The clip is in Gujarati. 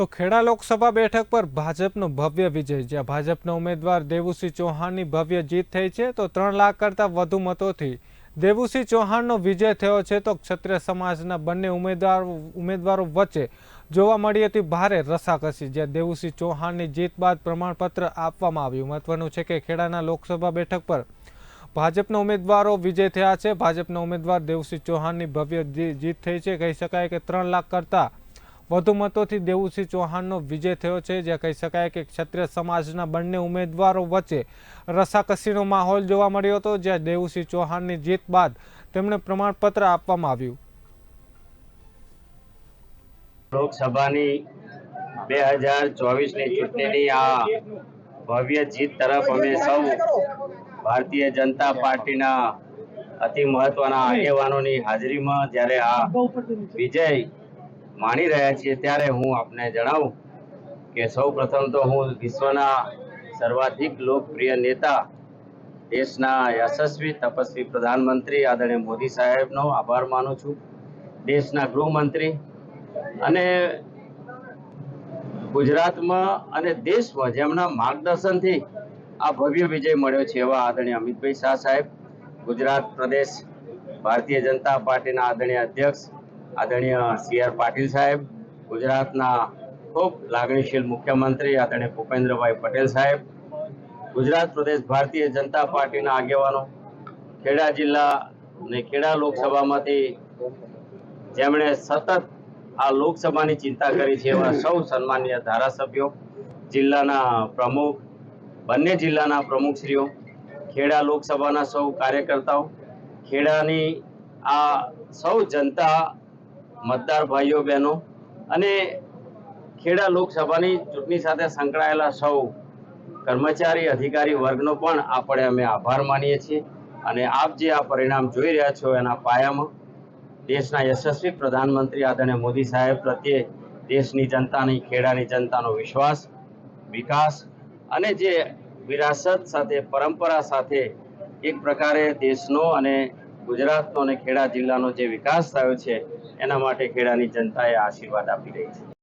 તો ખેડા લોકસભા બેઠક પર ભાજપનો ભવ્ય વિજય. જ્યાં ભાજપના ઉમેદવાર દેવુસિંહ ચૌહાણની ભવ્ય જીત થઈ છે, તો ત્રણ લાખ કરતાં વધુ મતોથી દેવુસિંહ ચૌહાણનો વિજય થયો છે, તો ક્ષત્રિય સમાજના બંને ઉમેદવારો ઉમેદવારો વચ્ચે જોવા મળી હતી ભારે રસાકસી, જ્યાં દેવુસિંહ ચૌહાણની જીત બાદ પ્રમાણપત્ર આપવામાં આવ્યું. મહત્વનું છે કે ખેડાના લોકસભા બેઠક પર ભાજપના ઉમેદવારો વિજય થયા છે. ભાજપના ઉમેદવાર દેવસિંહ ચૌહાણની ભવ્ય જીત થઈ છે. કહી શકાય કે ત્રણ લાખ કરતાં વધુ મતોથી દેવુસિંહ ચૌહાણનો વિજય થયો છે. જ્યાં કહી શકાય કે ક્ષત્રિય સમાજના બંને ઉમેદવારો વચ્ચે રસાકસીનો માહોલ જોવા મળ્યો હતો, જ્યાં દેવુસિંહ ચૌહાણની જીત બાદ તેમણે પ્રમાણપત્ર આપવામાં આવ્યું. લોકસભાની બે હજાર ચોવીસની ચૂંટણીની આ ભવ્ય જીત તરફ અમે સૌ ભારતીય જનતા પાર્ટીના અતિ મહત્વના આગેવાનોની હાજરીમાં જ્યારે આ વિજય માણી રહ્યા છીએ ત્યારે હું આપને જણાવું કે સૌ પ્રથમ તો હું વિશ્વના સર્વાધિક લોકપ્રિય નેતા, દેશના યશસ્વી તપસ્વી પ્રધાનમંત્રી આદરણીય મોદી સાહેબનો આભાર માનું છું. દેશના ગૃહમંત્રી અને ગુજરાતમાં અને દેશમાં જેમના માર્ગદર્શનથી આ ભવ્ય વિજય મળ્યો છે એવા આદરણીય અમિતભાઈ શાહ સાહેબ, ગુજરાત પ્રદેશ ભારતીય જનતા પાર્ટીના આદરણીય અધ્યક્ષ આદરણીય સી આર પાટીલ સાહેબ, ગુજરાતના ખૂબ લાગણીશીલ મુખ્યમંત્રી આદરણીય ભૂપેન્દ્રભાઈ પટેલ સાહેબ, ગુજરાત પ્રદેશ ભારતીય જનતા પાર્ટીના આગેવાનો, ખેડા જિલ્લા અને ખેડા લોકસભામાંથી જેમણે સતત આ લોકસભાની ચિંતા કરી છે એવા સૌ સન્માનીય ધારાસભ્યો, જિલ્લાના પ્રમુખ, બંને જિલ્લાના પ્રમુખશ્રીઓ, ખેડા લોકસભાના સૌ કાર્યકર્તાઓ, ખેડાની આ સૌ જનતા મતદાર ભાઈઓ, બહેનો અને ખેડા લોકસભાની ચૂંટણી સાથે સંકળાયેલા સૌ કર્મચારી, અધિકારી વર્ગનો પણ આપણે અમે આભાર માનીએ છીએ અને આપ જે આ પરિણામ જોઈ રહ્યા છો એના પાયામાં દેશના યશસ્વી પ્રધાનમંત્રી આદરણીય મોદી સાહેબ પ્રત્યે દેશની જનતાની, ખેડાની જનતાનો વિશ્વાસ, વિકાસ અને જે વિરાસત સાથે, પરંપરા સાથે એક પ્રકારે દેશનો અને ગુજરાતનો અને ખેડા જિલ્લાનો જે વિકાસ થયો છે એના માટે ખેડાની જનતાએ આશીર્વાદ આપી રહી છે.